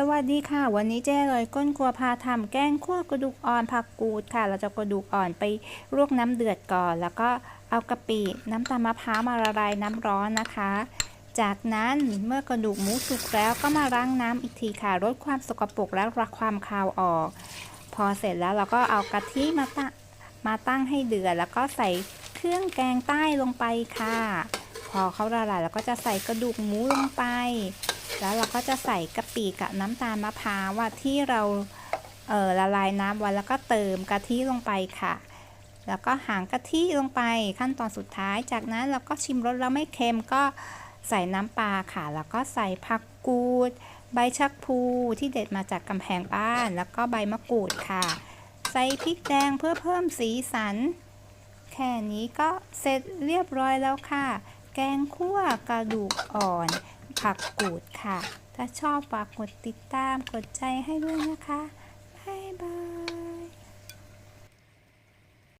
สวัสดีค่ะ วันนี้เจ๊เลยก้นครัวพาทำแกงคั่วกระดูกอ่อนผักกูดค่ะ เราจะกระดูกอ่อนไปลวกน้ำเดือดก่อน แล้วก็เอากะปิน้ำตาลมะพร้าวมาละลายน้ำร้อนนะคะ จากนั้นเมื่อกระดูกหมูสุกแล้วก็มาล้างน้ำอีกทีค่ะลดความสกปรกและรักความคาวออก พอเสร็จแล้วเราก็เอากะทิมาตั้งมาตั้งให้เดือดแล้วก็ใส่เครื่องแกงใต้ลงไปค่ะ พอเขาละลายเราก็จะใส่กระดูกหมูลงไป แล้วเราก็จะใส่กะปิกับน้ำตาลมะพร้าวที่เราเออละลายน้ำไว้แล้วก็เติมกะทิลงไปค่ะ แล้วก็หางกะทิลงไปขั้นตอนสุดท้าย จากนั้นเราก็ชิมรสแล้วไม่เค็มก็ใส่น้ำปลาค่ะ แล้วก็ใส่ผักกูด ใบชักพลูที่เด็ดมาจากกำแพงบ้าน แล้วก็ใบมะกรูดค่ะ ใส่พริกแดงเพื่อเพิ่มสีสัน แค่นี้ก็เสร็จเรียบร้อยแล้วค่ะ แกงคั่วกระดูกอ่อน ผักกูดค่ะ ถ้าชอบฝากกดติดตามกดใจให้ด้วยนะคะ บ๊ายบาย